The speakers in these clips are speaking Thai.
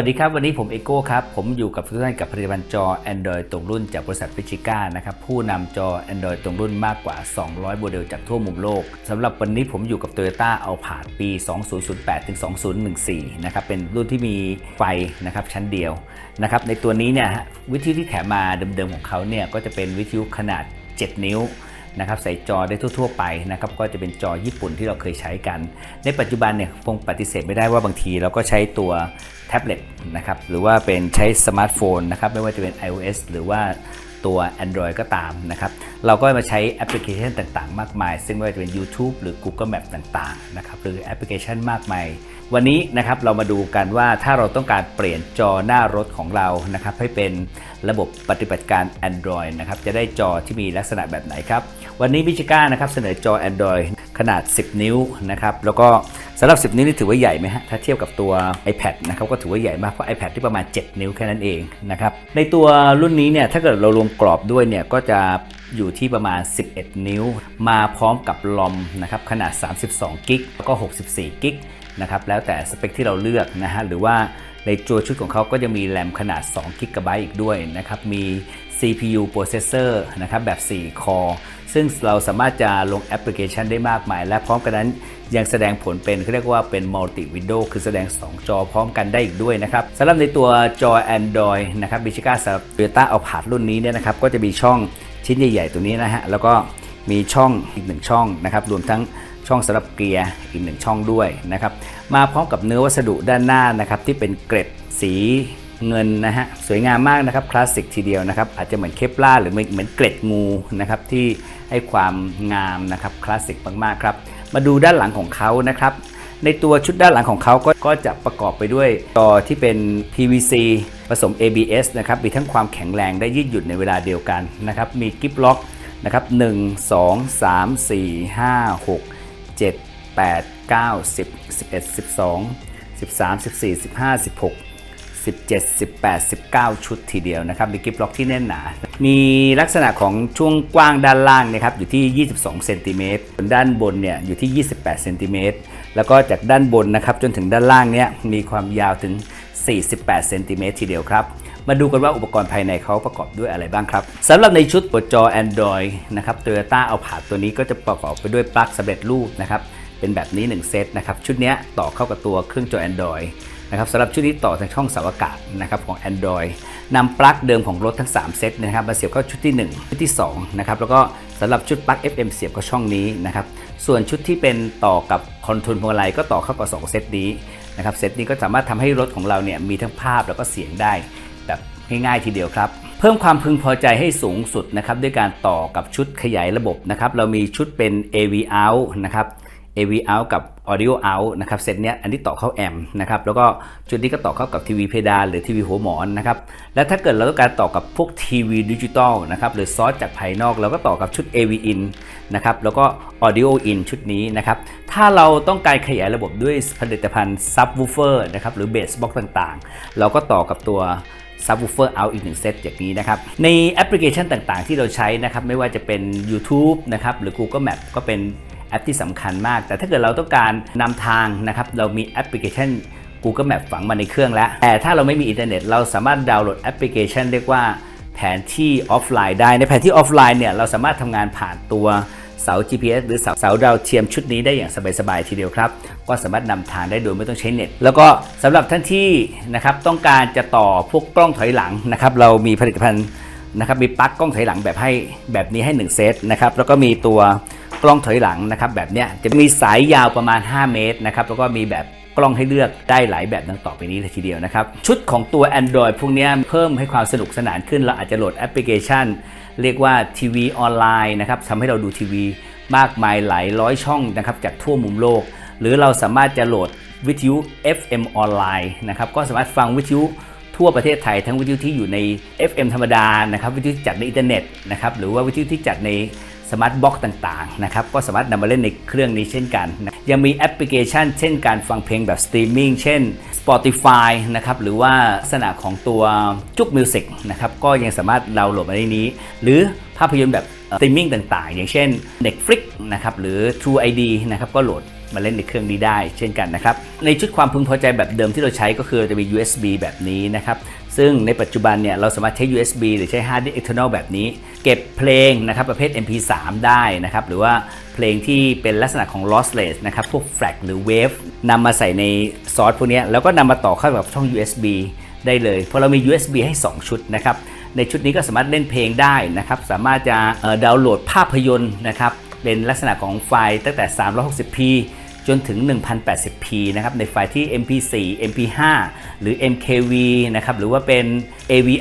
วัสดีครับวันนี้ผมเอโก้ครับ ผมอยู่กับทุกท่านกับผลิตภัณฑ์จอ Android ตรงรุ่นจากบริษัทฟิชิก้านะครับผู้นำจอ Android ตรงรุ่นมากกว่า 200 โมเดลจากทั่วมุมโลกสำหรับวันนี้ผมอยู่กับ Toyota a l p a ปี 2008ถึง2014 นะครับเป็นรุ่นที่มีไฟนะครับชั้นเดียวนะครับในตัวนี้เนี่ยฮะวิทยุที่แถมมาเดิมๆของเขาเนี่ยก็จะเป็นวิทยุขนาด 7 นิ้ว นะครับใส่จอได้ทั่ว ๆ ไปนะครับก็จะเป็นจอญี่ปุ่นที่เราเคยใช้กัน ในปัจจุบันเนี่ยคงปฏิเสธไม่ได้ว่าบางทีเราก็ใช้ตัวแท็บเล็ตนะครับหรือว่าเป็นใช้สมาร์ทโฟนนะครับไม่ว่าจะเป็น iOS หรือว่า ตัว Android ก็ตามนะครับ เราก็มาใช้แอปพลิเคชันต่างๆ มากมาย ซึ่งไม่ว่าจะเป็น YouTube หรือ Google Map ต่างๆ นะครับ หรือแอปพลิเคชันมากมาย วันนี้นะครับเรามาดูกันว่าถ้าเราต้องการเปลี่ยนจอหน้ารถของเรานะครับให้เป็นระบบปฏิบัติการ Android นะครับจะได้จอที่มีลักษณะแบบไหนครับ วันนี้มิชิก้านะครับเสนอจอ Android ขนาด 10 นิ้วนะครับแล้วก็สำหรับ 10 นิ้วนี่ถือว่าใหญ่ไหมฮะถ้าเทียบกับตัว iPad นะครับก็ถือว่าใหญ่มากเพราะ iPad ที่ประมาณ 7 นิ้วแค่นั้นเองนะครับในตัวรุ่นนี้เนี่ยถ้าเกิดเรารวมกรอบด้วยเนี่ยก็จะอยู่ที่ประมาณ 11 นิ้ว มาพร้อมกับลอมนะครับขนาด 32 กิกแล้วก็ 64 กิกนะครับแล้วแต่สเปคที่เราเลือกนะฮะหรือว่าในตัวชุดของเขาก็จะมีแรมขนาด2 g b อีกด้วยนะครับมี CPU processor นะครับแบบ 4 คอซึ่งเราสามารถจะลงแอปพลิเคชันได้มากมาย และพร้อมกันนั้นยังแสดงผลเป็นเขาเรียกว่าเป็น multi window คือแสดง 2 จอพร้อมกันได้อีกด้วยนะครับสำหรับในตัวจอ Android นะครับบิชิก้าสำหรับ Toyota a l p a รุ่นนี้เนี่ยนะครับก็จะมีช่องชิ้นใหญ่ ๆ ตัวนี้นะฮะแล้วก็มีช่องอีกหนึ่งช่องนะครับรวมทั้งช่องสำหรับเกียร์อีกหนึ่งช่องด้วยนะครับมาพร้อมกับเนื้อวัสดุด้านหน้านะครับที่เป็นเกร็ดสี เงินนะฮะสวยงามมากนะครับคลาสสิกทีเดียวนะครับอาจจะเหมือนเคปลาหรือเหมือนเกร็ดงูนะครับที่ให้ความงามนะครับคลาสสิกมากๆครับมาดูด้านหลังของเขานะครับในตัวชุดด้านหลังของเขาก็ก็จะประกอบไปด้วยจอที่เป็น PVC ผสม ABS นะครับมีทั้งความแข็งแรงได้ยืดหยุ่นในเวลาเดียวกันนะครับมีกิฟล็อกนะครับ1 2 3 4 5 6 7 8 9 10 11 12 13 14 15 16 17 18 19 ชุดทีเดียวนะครับมีกิฟล็อกที่แน่นหนา มีลักษณะของช่วงกว้างด้านล่างนะครับอยู่ที่ 22เซนติเมตรด้านบนเนี่ยอยู่ที่ 28เซนติเมตรแล้วก็จากด้านบนนะครับจนถึงด้านล่างเนี่ยมีความยาวถึง 48เซนติเมตรทีเดียวครับ มาดูกันว่าอุปกรณ์ภายในเขาประกอบด้วยอะไรบ้างครับสำหรับในชุดตัวจอ Android นะครับ Toyota a l p a ตัวนี้ก็จะประกอบไปด้วยปลั๊กสำเร็จรูปนะครับเป็นแบบนี้ 1 เซตนะครับ ชุดนี้ต่อเข้ากับตัวเครื่องจอ Android นะครับสำหรับชุดนี้ต่อทางช่องเสาอากาศนะครับของ Android นำปลั๊กเดิมของรถทั้ง 3 เซตนะครับมาเสียบเข้าชุดที่ 1 ชุดที่2นะครับแล้วก็สำหรับชุดปลั๊ก FM เสียบเข้าช่องนี้นะครับส่วนชุดที่เป็นต่อกับคอนโทรลพวงมาลัยก็ต่อเข้ากับ 2 เซตนี้นะครับเซตนี้ก็สามารถทำให้รถของเราเนี่ยมีทั้งภาพแล้วก็เสียงได้แบบง่ายๆทีเดียวครับ เพิ่มความพึงพอใจให้สูงสุดนะครับด้วยการต่อกับชุดขยายระบบนะครับเรามีชุดเป็น AV out นะครับ AV out กับ Audio out นะครับเซตเนี้ยอันนี้ต่อเข้าแอมนะครับแล้วก็ชุดนี้ก็ต่อเข้ากับทีวีเพดานหรือทีวีหัวหมอนนะครับและถ้าเกิดเราต้องการต่อกับพวกทีวีดิจิตอลนะครับหรือซอสจากภายนอกเราก็ต่อกับชุด AV in นะครับแล้วก็ Audio in ชุดนี้นะครับถ้าเราต้องการขยายระบบด้วยผลิตภัณฑ์ Subwoofer นะครับหรือ Bass Box ต่างๆ เราก็ต่อกับตัว Subwoofer out อีกหนึ่งเซตอย่างนี้นะครับ ในแอปพลิเคชันต่างๆ ที่เราใช้นะครับ ไม่ว่าจะเป็น YouTube นะครับ หรือ Google Map ก็เป็น แอปที่สำคัญมาก แต่ถ้าเกิดเราต้องการนำทางนะครับเรามีแอปพลิเคชัน Google Map ฝังมาในเครื่องแล้ว แต่ถ้าเราไม่มีอินเทอร์เน็ต เราสามารถดาวน์โหลดแอปพลิเคชัน เรียกว่าแผนที่ออฟไลน์ได้ ในแผนที่ออฟไลน์เนี่ยเราสามารถทำงานผ่านตัวเสา GPS หรือเสาเสาดาวเทียมชุดนี้ได้อย่างสบายๆทีเดียวครับ ก็สามารถนำทางได้โดยไม่ต้องใช้เน็ต แล้วก็สำหรับท่านที่นะครับต้องการจะต่อพวกกล้องถอยหลังนะครับเรามีผลิตภัณฑ์นะครับมีปลั๊กกล้องถอยหลังแบบให้แบบนี้ให้ 1 เซตนะครับแล้วก็มีตัว กล้องถอยหลังนะครับแบบเนี้ยจะมีสายยาวประมาณ 5 เมตรนะครับแล้วก็มีแบบกล้องให้เลือกได้หลายแบบดังต่อไปนี้เลยทีเดียวนะครับ ชุดของตัว Android พวกนี้เพิ่มให้ความสนุกสนานขึ้น เราอาจจะโหลดแอปพลิเคชัน เรียกว่าทีวีออนไลน์นะครับทำให้เราดูทีวีมากมายหลายร้อยช่องนะครับจากทั่วมุมโลก หรือเราสามารถจะโหลดวิทยุ FM ออนไลน์นะครับก็สามารถฟังวิทยุทั่วประเทศไทยทั้งวิทยุที่อยู่ใน FM ธรรมดานะครับวิทยุจัดในอินเทอร์เน็ตนะครับหรือว่าวิทยุที่จัดใน สมาร์ทบ็อกต่างๆนะครับก็สามารถนำมาเล่นในเครื่องนี้เช่นกันนะยังมีแอปพลิเคชัน เช่นการฟังเพลงแบบสตรีมมิ่งเช่น Spotify นะครับหรือว่าลักษณะของตัวจุกมิวสิกนะครับก็ยังสามารถดาวน์โหลดมาในนี้ หรือภาพยนตร์แบบสตรีมมิ่งต่างๆ อย่างเช่น Netflix นะครับหรือ True ID นะครับก็โหลดมาเล่นในเครื่องนี้ได้เช่นกันนะครับ ในชุดความพึงพอใจแบบเดิมที่เราใช้ก็คือจะมี USB แบบนี้นะครับ ซึ่งในปัจจุบันเนี่ยเราสามารถใช้ USB หรือใช้ hard disk external แบบนี้ เก็บเพลงนะครับประเภท MP3 ได้นะครับหรือว่าเพลงที่เป็นลักษณะของ lossless นะครับพวก FLAC หรือ wave นำมาใส่ในซอสพวกนี้แล้วก็นำมาต่อเข้ากับช่อง USB ได้เลยเพราะเรามี USB ให้ 2 ชุดนะครับในชุดนี้ก็สามารถเล่นเพลงได้นะครับสามารถจะดาวน์โหลดภาพยนตร์นะครับเป็นลักษณะของไฟล์ตั้งแต่ 360p จนถึง 1080p นะครับในไฟล์ที่ mp4 mp5 หรือ mkv นะครับหรือว่าเป็น avi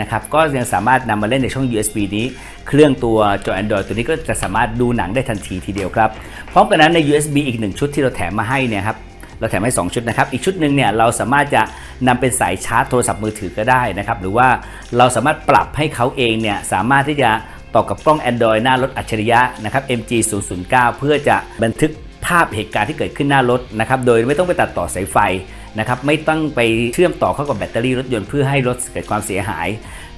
นะครับก็ยังสามารถนำมาเล่นในช่อง USB นี้ เครื่องตัวจอ Android ตัวนี้ก็จะสามารถดูหนังได้ทันทีทีเดียวครับพร้อมกันนั้นใน USB อีกหนึ่งชุดที่เราแถมมาให้เนี่ยครับเราแถมให้ 2 ชุดนะครับ อีกชุดหนึ่งเนี่ยเราสามารถจะนำเป็นสายชาร์จโทรศัพท์มือถือก็ได้นะครับ หรือว่าเราสามารถปรับให้เขาเองเนี่ยสามารถที่จะต่อกับกล้อง Android หน้ารถอัจฉริยะนะครับ MG 0 0 9เพื่อจะบันทึก ภาพเหตุการณ์ที่เกิดขึ้นหน้ารถนะครับโดยไม่ต้องไปตัดต่อสายไฟนะครับไม่ต้องไปเชื่อมต่อเข้ากับแบตเตอรี่รถยนต์เพื่อให้รถเกิดความเสียหาย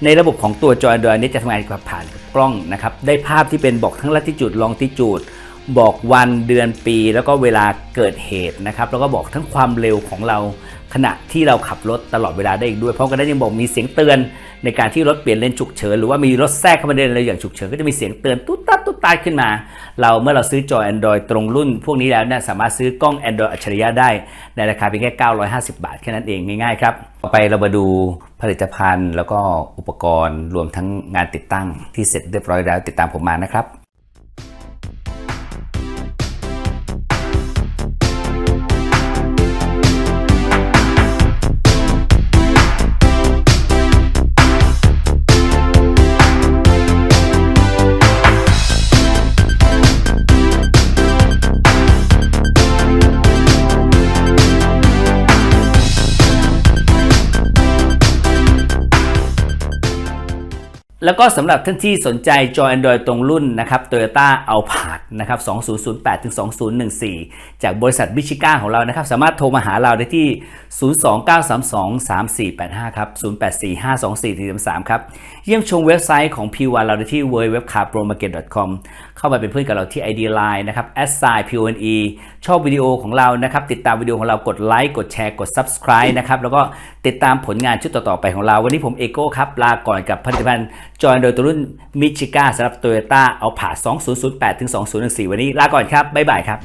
ในระบบของตัวจอ Android นี้จะทำงานผ่านกับกล้องนะครับได้ภาพที่เป็นบอกทั้งลัติจูดลองติจูด บอกวันเดือนปีแล้วก็เวลาเกิดเหตุนะครับ แล้วก็บอกทั้งความเร็วของเราขณะที่เราขับรถตลอดเวลาได้อีกด้วย เพราะกันนั้ยังบอกมีเสียงเตือนในการที่รถเปลี่ยนเลนฉุกเฉินหรือว่ามีรถแทรกเข้ามาในเลนอะไรอย่างฉุกเฉินก็จะมีเสียงเตือนตุ๊ดตัดตุ๊ดตาดขึ้นมา เราเมื่อเราซื้อจอ Android ตรงรุ่น พวกนี้แล้วเนี่ยสามารถซื้อกล้อง Android อัจฉริยะได้ ในราคาเพียงแค่ 950 บาทแค่นั้นเองง่ายๆครับต่อไปเรามาดูผลิตภัณฑ์ แล้วก็อุปกรณ์รวมทั้งงานติดตั้งที่เสร็จเรียบร้อยแล้วติดตามผมมานะครับ แล้วก็สำหรับท่านที่สนใจจอ Android ตรงรุ่นนะครับ Toyota Alphard นะครับ 2008 ถึง 2014 จากบริษัทบิชิก้าของเรานะครับ สามารถโทรมาหาเราได้ที่ 029323485 ครับ 08452443ครับ เยี่ยมชมเว็บไซต์ของ P1 เราได้ที่ www.carpromarket.com เข้ามาเป็นเพื่อนกับเราที่ ID Line นะครับ @pone ชอบวิดีโอของเรานะครับ ติดตามวิดีโอของเรากดไลค์กดแชร์กด Subscribe นะครับ แล้วก็ติดตามผลงานชุดต่อๆไปของเรา วันนี้ผมเอโก้ครับลาก่อนกับผลิตภัณฑ์ จอยโดยตัวรุ่นมิชิก้าสำหรับ Toyota เอาผ่า2008ถึง2014 วันนี้ลาก่อนครับ บ๊ายบายครับ